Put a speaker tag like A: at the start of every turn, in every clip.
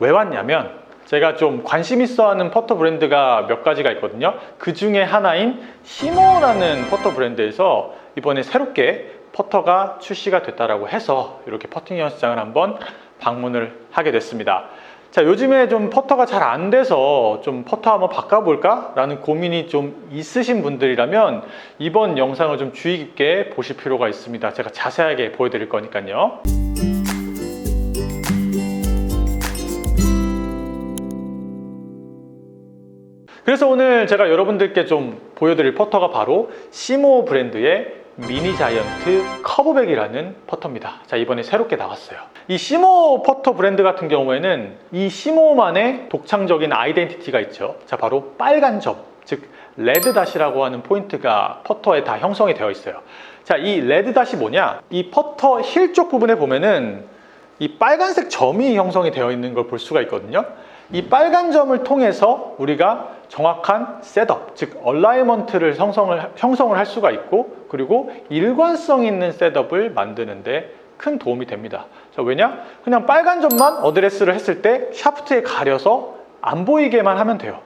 A: 왜 왔냐면 제가 좀 관심 있어 하는 퍼터 브랜드가 몇 가지가 있거든요. 그 중에 하나인 시모라는 퍼터 브랜드에서 이번에 새롭게 퍼터가 출시가 됐다라고 해서 이렇게 퍼팅 연습장을 한번 방문을 하게 됐습니다. 자, 요즘에 좀 퍼터가 잘 안 돼서 좀 퍼터 한번 바꿔볼까? 라는 고민이 좀 있으신 분들이라면 이번 영상을 좀 주의 깊게 보실 필요가 있습니다. 제가 자세하게 보여드릴 거니까요. 그래서 오늘 제가 여러분들께 좀 보여드릴 퍼터가 바로 시모 브랜드의 미니 자이언트 커브백이라는 퍼터입니다. 자, 이번에 새롭게 나왔어요. 이 시모 퍼터 브랜드 같은 경우에는 이 시모만의 독창적인 아이덴티티가 있죠. 자, 바로 빨간 점, 즉 레드 닷이라고 하는 포인트가 퍼터에 다 형성이 되어 있어요. 자, 이 레드 닷이 뭐냐? 이 퍼터 힐 쪽 부분에 보면은 이 빨간색 점이 형성이 되어 있는 걸 볼 수가 있거든요. 이 빨간 점을 통해서 우리가 정확한 셋업, 즉 얼라이먼트를 형성을, 형성을 할 수가 있고 그리고 일관성 있는 셋업을 만드는데 큰 도움이 됩니다. 자, 왜냐? 그냥 빨간 점만 어드레스를 했을 때 샤프트에 가려서 안 보이게만 하면 돼요.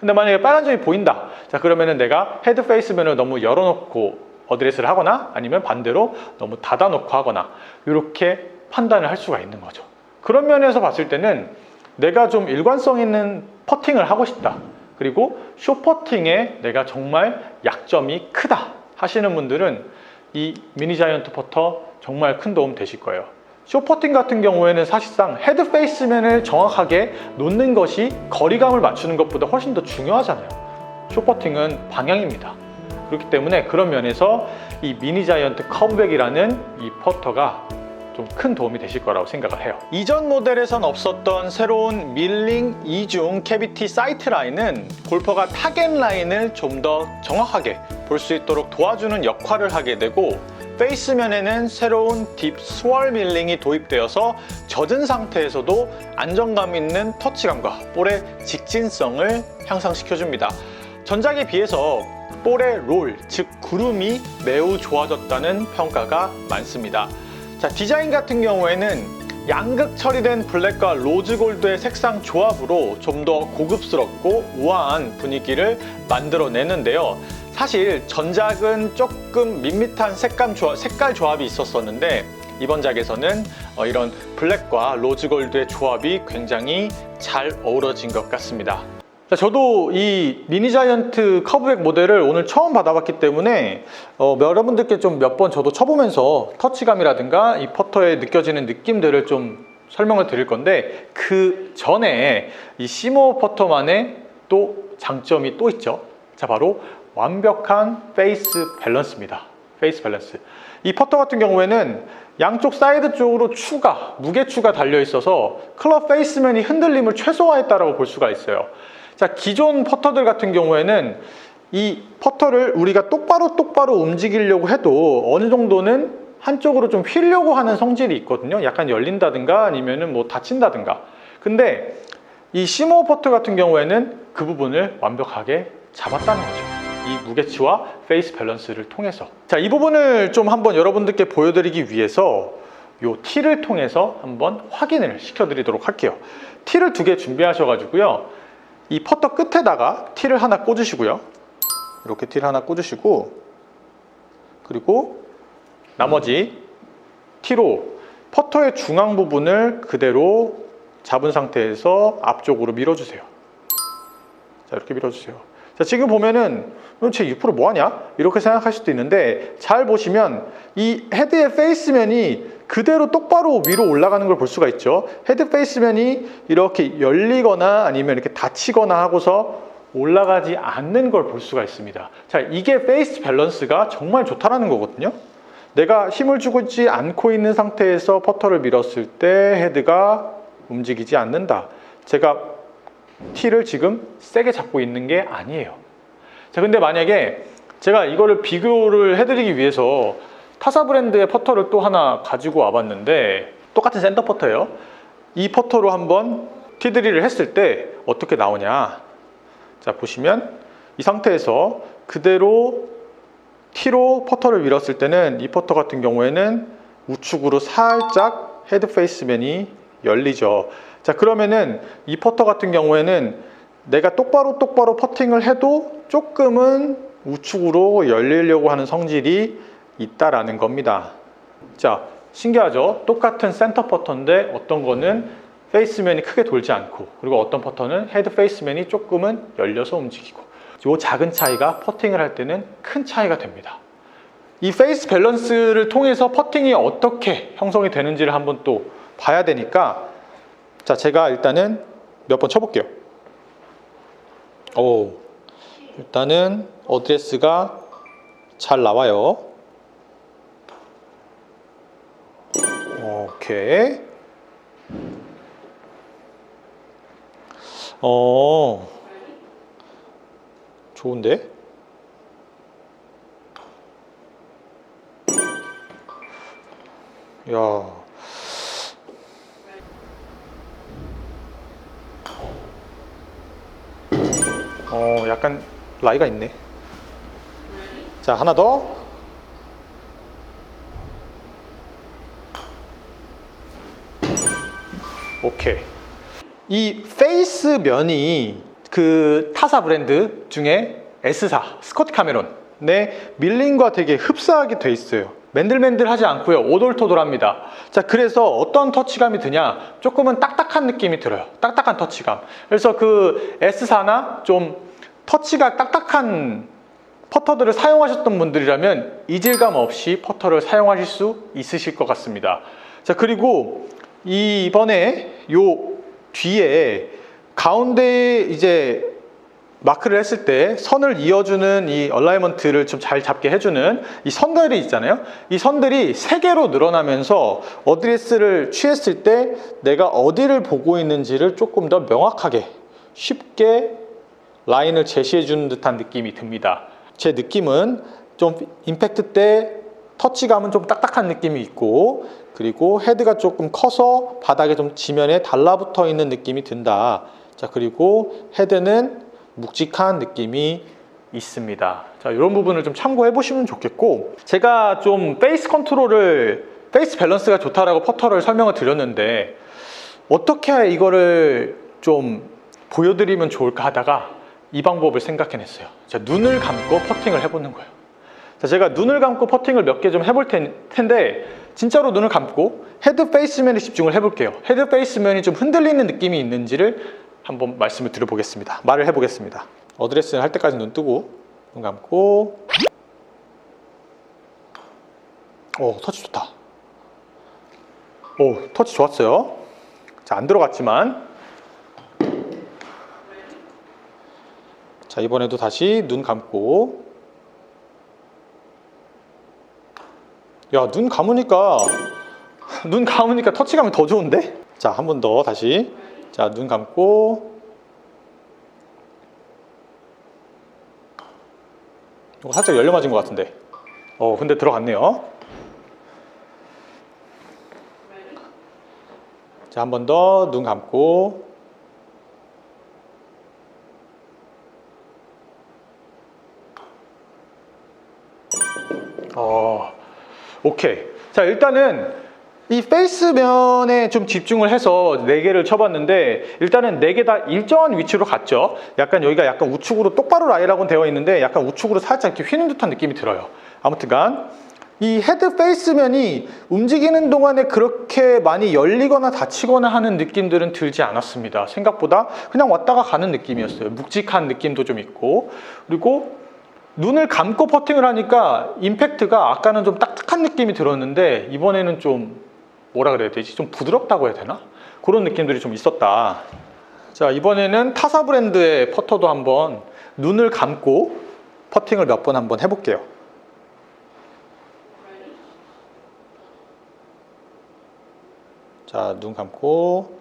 A: 근데 만약에 빨간 점이 보인다. 자, 그러면은 내가 헤드 페이스면을 너무 열어놓고 어드레스를 하거나 아니면 반대로 너무 닫아놓고 하거나 이렇게 판단을 할 수가 있는 거죠. 그런 면에서 봤을 때는 내가 좀 일관성 있는 퍼팅을 하고 싶다. 그리고 쇼퍼팅에 내가 정말 약점이 크다 하시는 분들은 이 미니 자이언트 퍼터 정말 큰 도움 되실 거예요. 쇼퍼팅 같은 경우에는 사실상 헤드 페이스면을 정확하게 놓는 것이 거리감을 맞추는 것보다 훨씬 더 중요하잖아요. 쇼퍼팅은 방향입니다. 그렇기 때문에 그런 면에서 이 미니 자이언트 커브백이라는 이 퍼터가 좀 큰 도움이 되실 거라고 생각을 해요. 이전 모델에선 없었던 새로운 밀링 이중 캐비티 사이트 라인은 골퍼가 타겟 라인을 좀 더 정확하게 볼 수 있도록 도와주는 역할을 하게 되고 페이스면에는 새로운 딥 스월 밀링이 도입되어서 젖은 상태에서도 안정감 있는 터치감과 볼의 직진성을 향상시켜줍니다. 전작에 비해서 볼의 롤, 즉 구름이 매우 좋아졌다는 평가가 많습니다. 자, 디자인 같은 경우에는 양극 처리된 블랙과 로즈 골드의 색상 조합으로 좀 더 고급스럽고 우아한 분위기를 만들어내는데요. 사실 전작은 조금 밋밋한 색감 조합, 색깔 조합이 있었었는데 이번 작에서는 어, 이런 블랙과 로즈 골드의 조합이 굉장히 잘 어우러진 것 같습니다. 자, 저도 이 미니 자이언트 커브백 모델을 오늘 처음 받아봤기 때문에 어, 여러분들께 좀 몇 번 저도 쳐보면서 터치감이라든가 이 퍼터에 느껴지는 느낌들을 좀 설명을 드릴 건데 그 전에 이 시모 퍼터만의 또 장점이 또 있죠. 자, 바로 완벽한 페이스 밸런스입니다. 페이스 밸런스. 이 퍼터 같은 경우에는 양쪽 사이드 쪽으로 추가, 무게 추가 달려 있어서 클럽 페이스면이 흔들림을 최소화했다라고 볼 수가 있어요. 자, 기존 퍼터들 같은 경우에는 이 퍼터를 우리가 똑바로 똑바로 움직이려고 해도 어느 정도는 한쪽으로 좀 휘려고 하는 성질이 있거든요. 약간 열린다든가 아니면은 뭐 닫힌다든가. 근데 이 시모 퍼터 같은 경우에는 그 부분을 완벽하게 잡았다는 거죠. 이 무게치와 페이스 밸런스를 통해서. 자, 이 부분을 좀 한번 여러분들께 보여드리기 위해서 요 티를 통해서 한번 확인을 시켜드리도록 할게요. 티를 두 개 준비하셔가지고요. 이 퍼터 끝에다가 티를 하나 꽂으시고요. 이렇게 티를 하나 꽂으시고 그리고 나머지 티로 퍼터의 중앙 부분을 그대로 잡은 상태에서 앞쪽으로 밀어주세요. 자 이렇게 밀어주세요. 자 지금 보면은 쟤 6% 뭐하냐? 이렇게 생각할 수도 있는데 잘 보시면 이 헤드의 페이스면이 그대로 똑바로 위로 올라가는 걸 볼 수가 있죠. 헤드 페이스면이 이렇게 열리거나 아니면 이렇게 닫히거나 하고서 올라가지 않는 걸 볼 수가 있습니다. 자, 이게 페이스 밸런스가 정말 좋다라는 거거든요. 내가 힘을 주고 있지 않고 있는 상태에서 퍼터를 밀었을 때 헤드가 움직이지 않는다. 제가 티를 지금 세게 잡고 있는 게 아니에요. 자, 근데 만약에 제가 이거를 비교를 해드리기 위해서 타사 브랜드의 퍼터를 또 하나 가지고 와봤는데 똑같은 센터 퍼터예요. 이 퍼터로 한번 티드리를 했을 때 어떻게 나오냐. 자, 보시면 이 상태에서 그대로 티로 퍼터를 밀었을 때는 이 퍼터 같은 경우에는 우측으로 살짝 헤드 페이스면이 열리죠. 자 그러면은 이 퍼터 같은 경우에는 내가 똑바로 똑바로 퍼팅을 해도 조금은 우측으로 열리려고 하는 성질이 있다라는 겁니다. 자 신기하죠? 똑같은 센터 퍼터인데 어떤 거는 페이스면이 크게 돌지 않고 그리고 어떤 퍼터는 헤드 페이스면이 조금은 열려서 움직이고 이 작은 차이가 퍼팅을 할 때는 큰 차이가 됩니다. 이 페이스 밸런스를 통해서 퍼팅이 어떻게 형성이 되는지를 한번 또 봐야 되니까 자 제가 일단은 몇 번 쳐볼게요. 오 일단은 어드레스가 잘 나와요. 오케이. 어 좋은데? 야. 어, 약간 라이가 있네. 자, 하나 더. 오케이. 이 페이스 면이 그 타사 브랜드 중에 S사 스코트 카메론의 밀림과 되게 흡사하게 돼 있어요. 맨들맨들하지 않고요. 오돌토돌합니다. 자, 그래서 어떤 터치감이 드냐? 조금은 딱딱한 느낌이 들어요. 딱딱한 터치감. 그래서 그 S사나 좀 터치가 딱딱한 퍼터들을 사용하셨던 분들이라면 이질감 없이 퍼터를 사용하실 수 있으실 것 같습니다. 자, 그리고 이 이번에 요 뒤에 가운데에 이제 마크를 했을 때 선을 이어주는 이 얼라이먼트를 좀 잘 잡게 해주는 이 선들이 있잖아요. 이 선들이 세 개로 늘어나면서 어드레스를 취했을 때 내가 어디를 보고 있는지를 조금 더 명확하게 쉽게 라인을 제시해 주는 듯한 느낌이 듭니다. 제 느낌은 좀 임팩트 때 터치감은 좀 딱딱한 느낌이 있고 그리고 헤드가 조금 커서 바닥에 좀 지면에 달라붙어 있는 느낌이 든다. 자, 그리고 헤드는 묵직한 느낌이 있습니다. 자, 이런 부분을 좀 참고해 보시면 좋겠고, 제가 좀 페이스 컨트롤을, 페이스 밸런스가 좋다라고 퍼터를 설명을 드렸는데, 어떻게 이거를 좀 보여드리면 좋을까 하다가 이 방법을 생각해냈어요. 자, 눈을 감고 퍼팅을 해보는 거예요. 자, 제가 눈을 감고 퍼팅을 몇 개 좀 해볼 텐- 텐데, 진짜로 눈을 감고 헤드 페이스면에 집중을 해볼게요. 헤드 페이스면이 좀 흔들리는 느낌이 있는지를 한번 말씀을 드려보겠습니다. 말을 해보겠습니다. 어드레스는 할 때까지 눈 뜨고 눈 감고 오 터치 좋다. 오 터치 좋았어요. 자 안 들어갔지만 자 이번에도 다시 눈 감고 야 눈 감으니까 눈 감으니까 터치감이 더 좋은데? 자 한 번 더 다시. 자 눈 감고. 이거 살짝 열려 맞은 것 같은데. 어 근데 들어갔네요. 자 한 번 더 눈 감고. 어 오케이 자 일단은 이 페이스 면에 좀 집중을 해서 네 개를 쳐봤는데 일단은 네개다 일정한 위치로 갔죠. 약간 여기가 약간 우측으로 똑바로 라이라고는 되어 있는데 약간 우측으로 살짝 이렇게 휘는 듯한 느낌이 들어요. 아무튼간 이 헤드 페이스면이 움직이는 동안에 그렇게 많이 열리거나 닫히거나 하는 느낌들은 들지 않았습니다. 생각보다 그냥 왔다가 가는 느낌이었어요. 묵직한 느낌도 좀 있고 그리고 눈을 감고 퍼팅을 하니까 임팩트가 아까는 좀 딱딱한 느낌이 들었는데 이번에는 좀 뭐라 그래야 되지? 좀 부드럽다고 해야 되나? 그런 느낌들이 좀 있었다. 자, 이번에는 타사 브랜드의 퍼터도 한번 눈을 감고 퍼팅을 몇 번 한번 해볼게요. 자, 눈 감고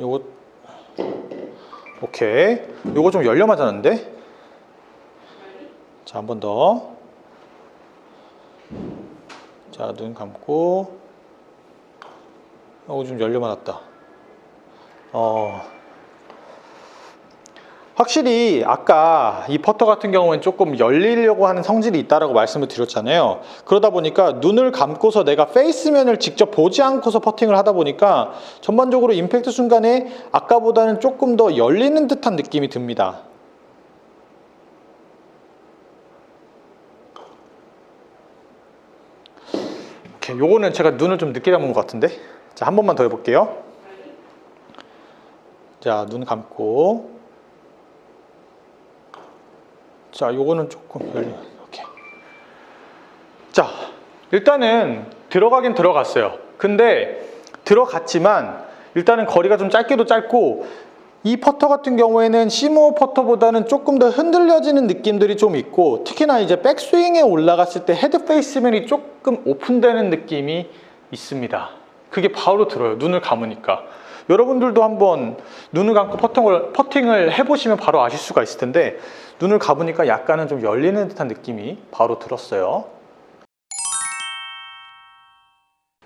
A: 요거 오케이. 요거 좀 열려 맞았는데? 자, 한 번 더. 자, 눈 감고. 어, 좀 열려 맞았다. 어. 확실히 아까 이 퍼터 같은 경우는 조금 열리려고 하는 성질이 있다라고 말씀을 드렸잖아요. 그러다 보니까 눈을 감고서 내가 페이스면을 직접 보지 않고서 퍼팅을 하다 보니까 전반적으로 임팩트 순간에 아까보다는 조금 더 열리는 듯한 느낌이 듭니다. 오케이, 요거는 제가 눈을 좀 늦게 감은 것 같은데. 자, 한 번만 더 해볼게요. 자, 눈 감고. 자, 요거는 조금 열리. 오케이. 자, 일단은 들어가긴 들어갔어요. 근데 들어갔지만 일단은 거리가 좀 짧기도 짧고 이 퍼터 같은 경우에는 시모 퍼터보다는 조금 더 흔들려지는 느낌들이 좀 있고 특히나 이제 백스윙에 올라갔을 때 헤드 페이스면이 조금 오픈되는 느낌이 있습니다. 그게 바로 들어요. 눈을 감으니까. 여러분들도 한번 눈을 감고 퍼팅을, 퍼팅을 해보시면 바로 아실 수가 있을 텐데 눈을 감으니까 약간은 좀 열리는 듯한 느낌이 바로 들었어요.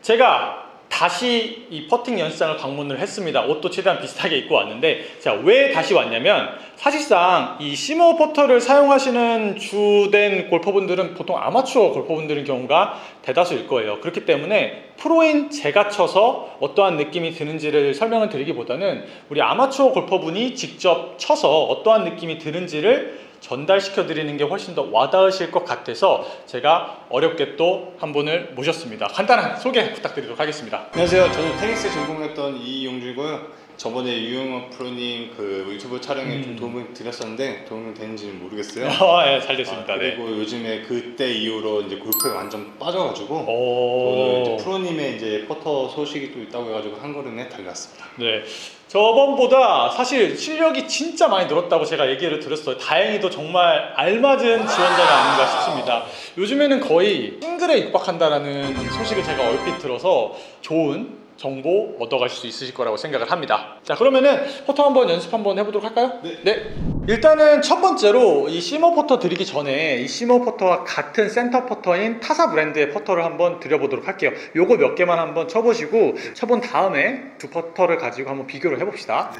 A: 제가 다시 이 퍼팅 연습장을 방문을 했습니다. 옷도 최대한 비슷하게 입고 왔는데, 자, 왜 다시 왔냐면, 사실상 이 시모 퍼터를 사용하시는 주된 골퍼분들은 보통 아마추어 골퍼분들인 경우가 대다수일 거예요. 그렇기 때문에 프로인 제가 쳐서 어떠한 느낌이 드는지를 설명을 드리기보다는 우리 아마추어 골퍼분이 직접 쳐서 어떠한 느낌이 드는지를 전달시켜 드리는 게 훨씬 더 와닿으실 것 같아서 제가 어렵게 또 한 분을 모셨습니다. 간단한 소개 부탁드리도록 하겠습니다.
B: 안녕하세요. 저는 테니스 전공했던 이용주고요. 저번에 유영업 프로님 그 유튜브 촬영에 좀 도움을 드렸었는데 도움이 되는지는 모르겠어요.
A: 아, 예, 잘 됐습니다.
B: 아,
A: 네.
B: 그리고 요즘에 그때 이후로 이제 골프에 완전 빠져가지고 오늘
A: 오.
B: 이제 프로님의 이제 퍼터 소식이 또 있다고 해가지고 한 걸음에 달려왔습니다.
A: 네. 저번보다 사실 실력이 진짜 많이 늘었다고 제가 얘기를 들었어요. 다행히도 정말 알맞은 지원자가 아닌가 싶습니다. 요즘에는 거의 싱글에 육박한다라는 소식을 제가 얼핏 들어서 좋은 정보 얻어가실 수 있으실 거라고 생각을 합니다. 자, 그러면은 퍼터 한번 연습 한번 해보도록 할까요?
B: 네.
A: 일단은 첫 번째로 이 시모 퍼터 드리기 전에 이 시모 퍼터와 같은 센터 퍼터인 타사 브랜드의 퍼터를 한번 드려보도록 할게요. 요거 몇 개만 한번 쳐보시고 쳐본 다음에 두 퍼터를 가지고 한번 비교를 해봅시다.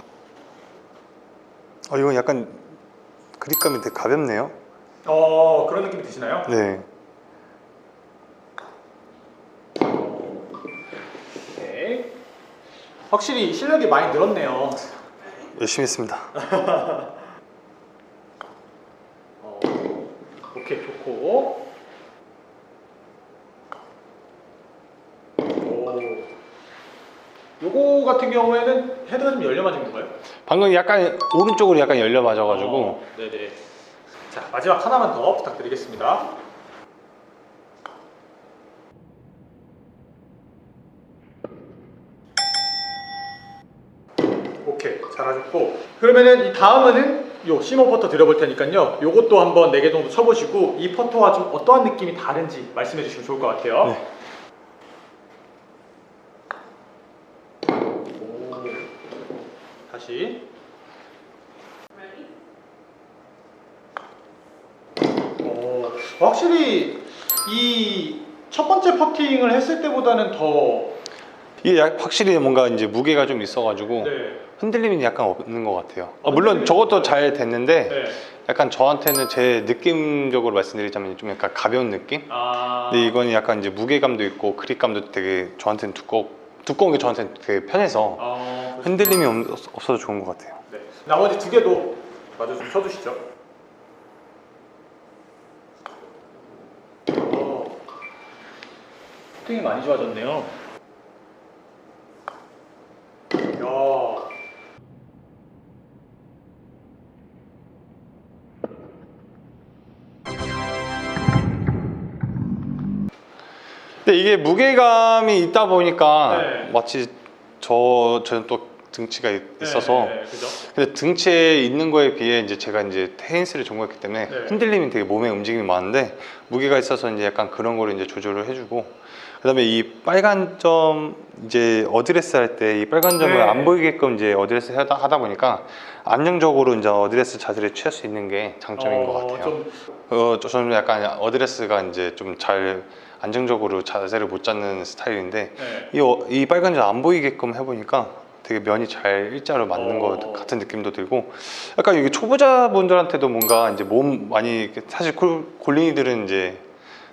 B: 어, 이건 약간 그립감이 되게 가볍네요.
A: 어 그런 느낌이 드시나요?
B: 네.
A: 네. 확실히 실력이 많이 늘었네요.
B: 열심히 했습니다.
A: 어, 오케이 좋고. 오. 요거 같은 경우에는 헤드가 좀 열려 맞은 건가요?
B: 방금 약간 오른쪽으로 약간 열려 맞아가지고
A: 어, 네네. 자 마지막 하나만 더 부탁드리겠습니다. 오케이 잘하셨고 그러면은 이 다음은 요 시모 퍼터 드려볼 테니까요. 요것도 한번 4개 정도 쳐보시고 이 퍼터와 좀 어떠한 느낌이 다른지 말씀해 주시면 좋을 것 같아요.
B: 네.
A: 오. 다시 어, 확실히 이 첫 번째 퍼팅을 했을 때보다는 더
B: 이게 약- 확실히 뭔가 이제 무게가 좀 있어가지고
A: 네,
B: 흔들림이 약간 없는 것 같아요. 아, 물론 저것도 잘 됐는데
A: 네.
B: 약간 저한테는 제 느낌적으로 말씀드리자면 좀 약간 가벼운 느낌?
A: 아,
B: 근데 이건 약간 이제 무게감도 있고 그립감도 되게 저한테는 두꺼 두꺼운 게 저한테는 되게 편해서
A: 아,
B: 흔들림이 없, 없어서 좋은 것 같아요.
A: 네. 나머지 두 개도 마저 좀 쳐주시죠. 어, 퍼팅이 많이 좋아졌네요. 야.
B: 근데 이게 무게감이 있다 보니까
A: 네.
B: 마치 저 저는 또 등치가 있- 있어서
A: 네, 네, 그죠?
B: 근데 등치에 있는 거에 비해 이제 제가 이제 테니스를 전공했기 때문에
A: 네.
B: 흔들림이 되게 몸에 움직임이 많은데 무게가 있어서 이제 약간 그런 거를 이제 조절을 해주고 그다음에 이 빨간 점 이제 어드레스 할 때 이 빨간 점을
A: 네.
B: 안 보이게끔 이제 어드레스 하다, 하다 보니까 안정적으로 이제 어드레스 자세를 취할 수 있는 게 장점인
A: 어,
B: 것 같아요.
A: 좀,
B: 어, 저- 저는 약간 어드레스가 이제 좀잘 안정적으로 자세를 못 잡는 스타일인데
A: 네.
B: 이, 어- 이 빨간 점안 보이게끔 해보니까 되게 면이 잘 일자로 맞는
A: 어.
B: 것 같은 느낌도 들고 약간 이게 초보자분들한테도 뭔가 이제 몸 많이 사실 골- 골린이들은 이제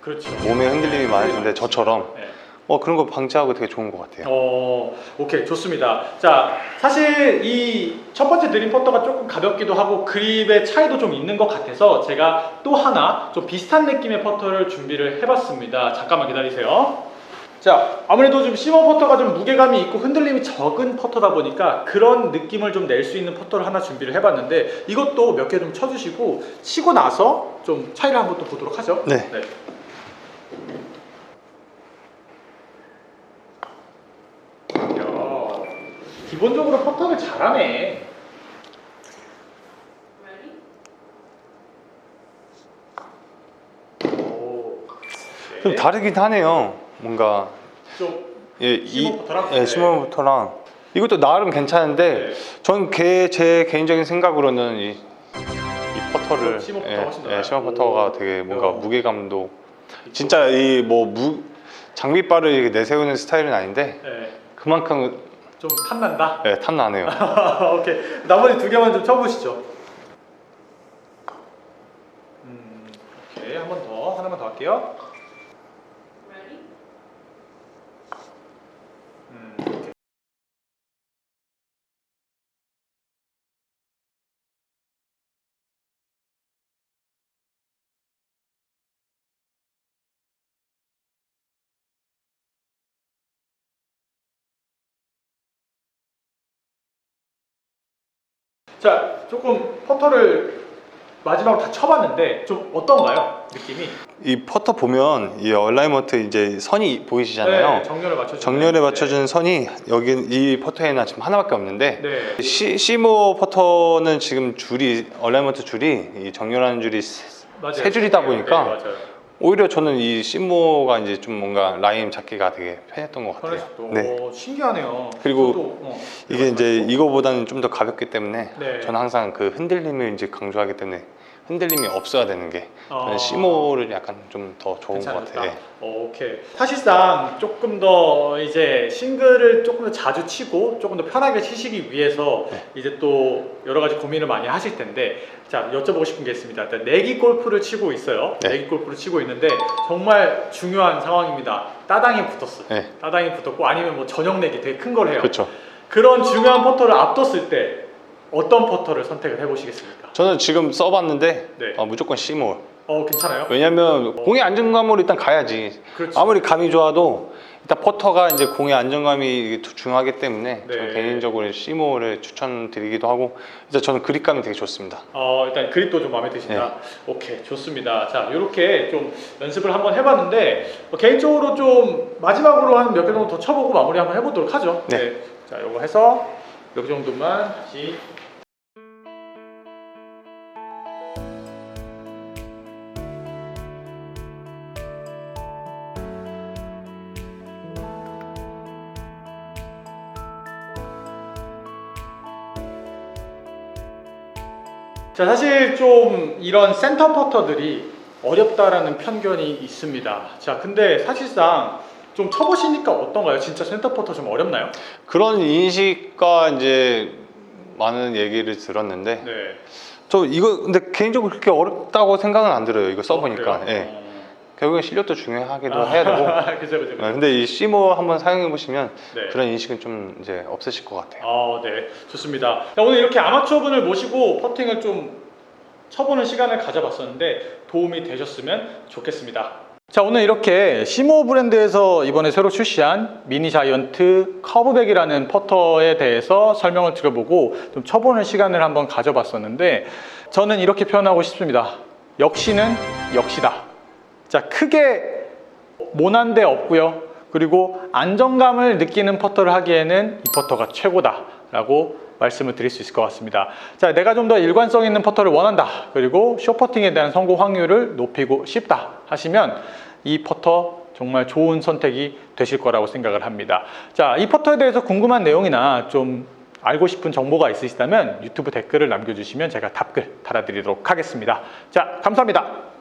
A: 그렇죠.
B: 몸에 흔들림이 많을 텐데 저처럼
A: 네.
B: 어 그런 거 방지하고 되게 좋은 것 같아요.
A: 어, 오케이 좋습니다. 자, 사실 이 첫 번째 드림 퍼터가 조금 가볍기도 하고 그립의 차이도 좀 있는 것 같아서 제가 또 하나 좀 비슷한 느낌의 퍼터를 준비를 해봤습니다. 잠깐만 기다리세요. 자, 아무래도 좀 시머 퍼터가 좀 무게감이 있고 흔들림이 적은 퍼터다 보니까 그런 느낌을 좀 낼 수 있는 퍼터를 하나 준비를 해봤는데 이것도 몇 개 좀 쳐주시고 치고 나서 좀 차이를 한번 또 보도록 하죠.
B: 네.
A: 기본적으로 퍼터를 잘하네. 오,
B: 좀
A: 네.
B: 다르긴 하네요. 뭔가
A: 좀
B: 예, 이
A: 시몬부터랑?
B: 예,
A: 네.
B: 시몬부터랑 이것도 나름 괜찮은데
A: 네.
B: 전 개, 제 개인적인 생각으로는 이, 이 퍼터를
A: 시몬 퍼터가
B: 예, 예. 시몬 퍼터가
A: 오.
B: 되게 뭔가
A: 어.
B: 무게감도 진짜 이 뭐 무 장비빨을 내세우는 스타일은 아닌데
A: 네,
B: 그만큼
A: 좀 탐난다.
B: 예, 탐나네요.
A: 오케이 나머지 두 개만 좀 쳐보시죠. 음, 오케이 한 번 더 하나만 더 할게요. 자, 조금 퍼터를 마지막으로 다 쳐봤는데 좀 어떤가요? 느낌이?
B: 이 퍼터 보면 이 얼라이먼트 이제 선이 보이시잖아요.
A: 네, 정렬을 맞춰.
B: 정렬에 맞춰준 선이 여기 이 퍼터에는 지금 하나밖에 없는데
A: 네.
B: 시, 시모 퍼터는 지금 줄이 얼라이먼트 줄이 이 정렬하는 줄이 세-
A: 맞아요.
B: 세 줄이다 보니까
A: 네, 맞아요.
B: 오히려 저는 이 시모가 이제 좀 뭔가 라임 잡기가 되게 편했던 것 같아요.
A: 편했었도.
B: 네.
A: 오, 신기하네요.
B: 그리고
A: 저도, 어,
B: 이게 이제 이거보다는 좀 더 가볍기 때문에
A: 네.
B: 저는 항상 그 흔들림을 이제 강조하기 때문에 흔들림이 없어야 되는 게 저는
A: 아.
B: 시모를 약간 좀 더 좋은 것
A: 괜찮았다.
B: 같아요. 예.
A: 어, 오케이. 사실상 조금 더 이제 싱글을 조금 더 자주 치고 조금 더 편하게 치시기 위해서
B: 네.
A: 이제 또 여러 가지 고민을 많이 하실 텐데 자 여쭤보고 싶은 게 있습니다. 일단 내기 골프를 치고 있어요.
B: 네.
A: 내기 골프를 치고 있는데 정말 중요한 상황입니다. 따당이 붙었어요.
B: 네.
A: 따당이 붙었고 아니면 뭐 전용 내기 되게 큰 걸 해요.
B: 그렇죠.
A: 그런 중요한 퍼터를 앞뒀을 때 어떤 퍼터를 선택을 해보시겠습니까?
B: 저는 지금 써봤는데
A: 네.
B: 어, 무조건 시모.
A: 어 괜찮아요?
B: 왜냐면 공의 안정감으로 일단 가야지.
A: 그렇지.
B: 아무리 감이 좋아도 일단 퍼터가 이제 공의 안정감이 중요하기 때문에
A: 네.
B: 저는 개인적으로 시모를 추천드리기도 하고 일단 저는 그립감이 되게 좋습니다.
A: 어, 일단 그립도 좀 마음에 드신다.
B: 네.
A: 오케이, 좋습니다. 자, 이렇게 좀 연습을 한번 해봤는데 어, 개인적으로 좀 마지막으로 한 몇 개 정도 더 쳐보고 마무리 한번 해보도록 하죠.
B: 네.
A: 자, 요거 해서 여기 정도만 다시. 자, 사실 좀 이런 센터 퍼터들이 어렵다라는 편견이 있습니다. 자, 근데 사실상 좀 쳐보시니까 어떤가요? 진짜 센터 퍼터 좀 어렵나요?
B: 그런 인식과 이제 많은 얘기를 들었는데
A: 네.
B: 저 이거 근데 개인적으로 그렇게 어렵다고 생각은 안 들어요. 이거 써보니까.
A: 어, 그래요?
B: 예. 결국엔 실력도 중요하기도
A: 아,
B: 해야 되고.
A: 그죠, 그죠, 그죠.
B: 네, 근데 이 시모 한번 사용해 보시면
A: 네.
B: 그런 인식은 좀 이제 없으실 것 같아요.
A: 아, 네. 좋습니다. 자, 오늘 이렇게 아마추어 분을 모시고 퍼팅을 좀 쳐보는 시간을 가져봤었는데 도움이 되셨으면 좋겠습니다. 자, 오늘 이렇게 시모 브랜드에서 이번에 새로 출시한 미니 자이언트 커브백이라는 퍼터에 대해서 설명을 드려보고 좀 쳐보는 시간을 한번 가져봤었는데 저는 이렇게 표현하고 싶습니다. 역시는 역시다. 자, 크게 모난 데 없고요. 그리고 안정감을 느끼는 퍼터를 하기에는 이 퍼터가 최고다라고 말씀을 드릴 수 있을 것 같습니다. 자, 내가 좀 더 일관성 있는 퍼터를 원한다. 그리고 쇼퍼팅에 대한 성공 확률을 높이고 싶다 하시면 이 퍼터 정말 좋은 선택이 되실 거라고 생각을 합니다. 자, 이 퍼터에 대해서 궁금한 내용이나 좀 알고 싶은 정보가 있으시다면 유튜브 댓글을 남겨주시면 제가 답글 달아드리도록 하겠습니다. 자, 감사합니다.